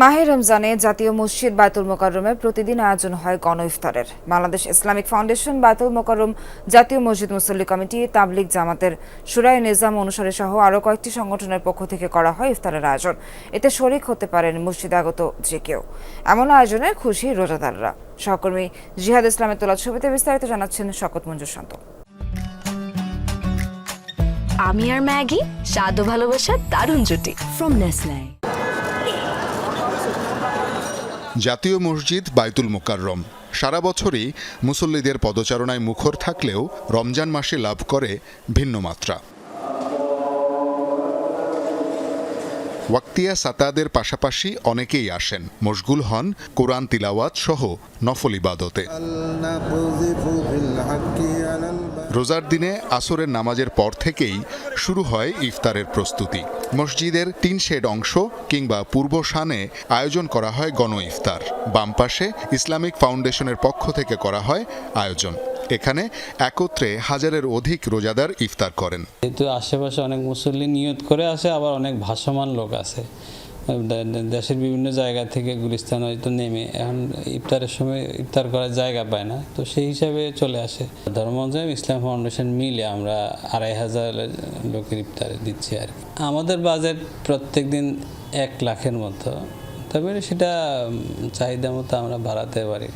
মাহে রমজানে জাতীয় মসজিদ বায়তুল মোকাররমে প্রতিদিন আয়োজন হয় গণ ইফতারের বাংলাদেশ ইসলামিক ফাউন্ডেশন বায়তুল মোকাররম জাতীয় মসজিদ মুসল্লি কমিটি তাবলিগ জামাতের সুরাই নিজাম অনুসারে সহ আরও কয়েকটি সংগঠনের পক্ষ থেকে করা হয় ইফতারের আয়োজন। এতে শরিক হতে পারেন মসজিদাগত যে কেউ। এমন আয়োজনে খুশি রোজাদাররা। সহকর্মী জিহাদ ইসলামের তোলা ছবিতে বিস্তারিত জানাচ্ছেন শকত মঞ্জুর শান্ত। আমি আর ম্যাগি স্বাদ ভালোবাসার দারুণ জুটি। From Nestle. জাতীয় মসজিদ বায়তুল মোকাররম। সারা বছরই মুসল্লিদের পদচারণায় মুখর থাকলেও রমজান মাসে লাভ করে ভিন্ন মাত্রা। ওয়াক্তিয়া সাতাদের পাশাপাশি অনেকেই আসেন। মশগুল হন কোরআন তিলাওয়াত সহ নফল ইবাদতে। রোজার দিনে আসরের নামাজের পর থেকেই শুরু হয় ইফতারের প্রস্তুতি। মসজিদের তিন শেড অংশ কিংবা পূর্ব শানে আয়োজন করা হয় গণ ইফতার। বাম পাশে ইসলামিক ফাউন্ডেশনের পক্ষ থেকে করা হয় আয়োজন। এখানে একত্রে হাজারের অধিক রোজাদার ইফতার করেন। এতে আশেপাশে অনেক মুসল্লি নিয়ত করে আসে, আবার অনেক ভাসমান লোক আছে। দেশের বিভিন্ন জায়গা থেকে গুলিস্তান হয়তো নেমে, এখন ইফতারের সময় ইফতার করার জায়গা পায় না। তো সেই হিসাবে চলে আসে। ধর্ম অনুযায়ী ইসলাম ফাউন্ডেশন মিলে আমরা আড়াই হাজার লোকের ইফতার দিচ্ছি আর কি। আমাদের বাজেট প্রত্যেক দিন এক লাখের মতো। তবে সেটা চাহিদা মতো আমরা বাড়াতে পারি।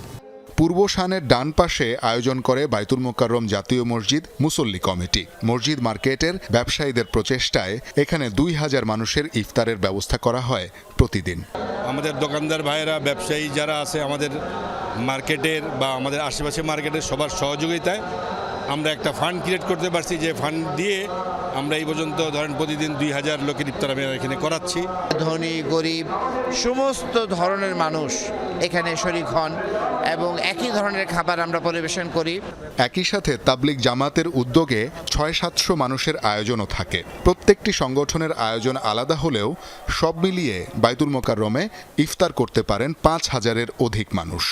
পূর্ব শানের ডান পাশে আয়োজন করে বাইতুল মোকাররম জাতীয় মসজিদ মুসল্লি কমিটি। মসজিদ মার্কেটের ব্যবসায়ীদের প্রচেষ্টায় এখানে দুই হাজার মানুষের ইফতারের ব্যবস্থা করা হয় প্রতিদিন। আমাদের দোকানদার ভাইয়েরা, ব্যবসায়ী যারা আছে আমাদের মার্কেটের বা আমাদের আশেপাশে মার্কেটের সবার সহযোগিতায় আমরা একটা ফান্ড ক্রিয়েট করতে পারছি যে ফান্ড দিয়ে আমরা এই পর্যন্ত ধরেন প্রতিদিন দুই হাজার লোকের ইফতার আমি এখানে করাচ্ছি। ধনী গরিব সমস্ত ধরনের মানুষ এখানে শরিক হন এবং একই ধরনের খাবার আমরা পরিবেশন করি। একই সাথে তাবলিগ জামাতের উদ্যোগে ছয় সাতশো মানুষের আয়োজনও থাকে। প্রত্যেকটি সংগঠনের আয়োজন আলাদা হলেও সব মিলিয়ে বাইতুল মোকাররমে ইফতার করতে পারেন পাঁচ হাজারের অধিক মানুষ।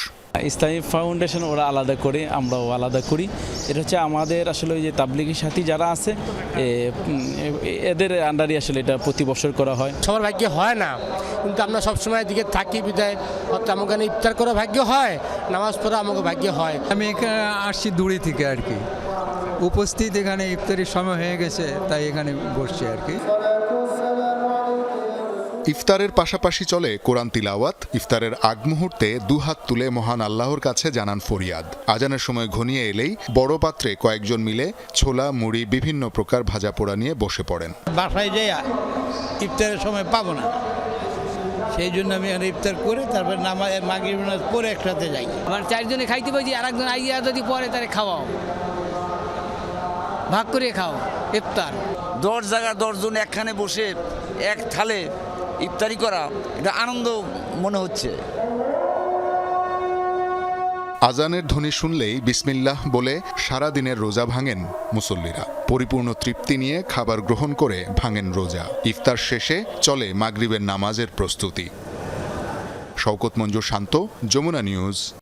ইসলামী ফাউন্ডেশন ওরা আলাদা করে আমরাও আলাদা করি। এটা হচ্ছে আমাদের আসলে ওই যে তাবলিগি সাথী যারা আছে এ, এদের আন্ডারে আসলে এটা প্রতি বছর করা হয়। সবার ভাগ্যে হয় না। কিন্তু আমরা সবসময় দিকে থাকি বিদায়। হয়তো আমাকে এখানে ইফতার করা ভাগ্য হয় নামাজ পড়া আমাকে ভাগ্য হয়। আমি এখানে আসছি দূরে থেকে আর কি। উপস্থিত এখানে ইফতারির সময় হয়ে গেছে তাই এখানে বসছি আর কি। ইফতারের পাশাপাশি চলে কোরআন তিলাওয়াত। ইফতারের আগ মুহূর্তে দুহাত তুলে মহান আল্লাহর কাছে জানান ফরিয়াদ। আজানের সময় ঘনিয়ে এলেই বড় পাত্রে কয়েকজন মিলে ছোলা মুড়ি বিভিন্ন প্রকার ভাজা পোড়া নিয়ে বসে পড়েন। বাসায় যাই ইফতারের সময় পাবো না। সেই জন্য আমি ইফতার করে তারপর নামাজ মাগরিব নামাজ পরে একসাথে যাই। আমার চারজনে খাইতে পারছি আর একজন আইয়া যদি পরে তারে খাওয়াও। ভাগ করে খাও ইফতার। দশ জায়গা দশজন একখানে বসে এক থালে ইফতারি করা, এটা আনন্দ মনে হচ্ছে। আজানের ধ্বনি শুনলেই বিসমিল্লাহ বলে সারা দিনের রোজা ভাঙেন মুসল্লিরা। পরিপূর্ণ তৃপ্তি নিয়ে খাবার গ্রহণ করে ভাঙেন রোজা। ইফতার শেষে চলে মাগরিবের নামাজের প্রস্তুতি। শওকত মঞ্জুর শান্ত, যমুনা নিউজ।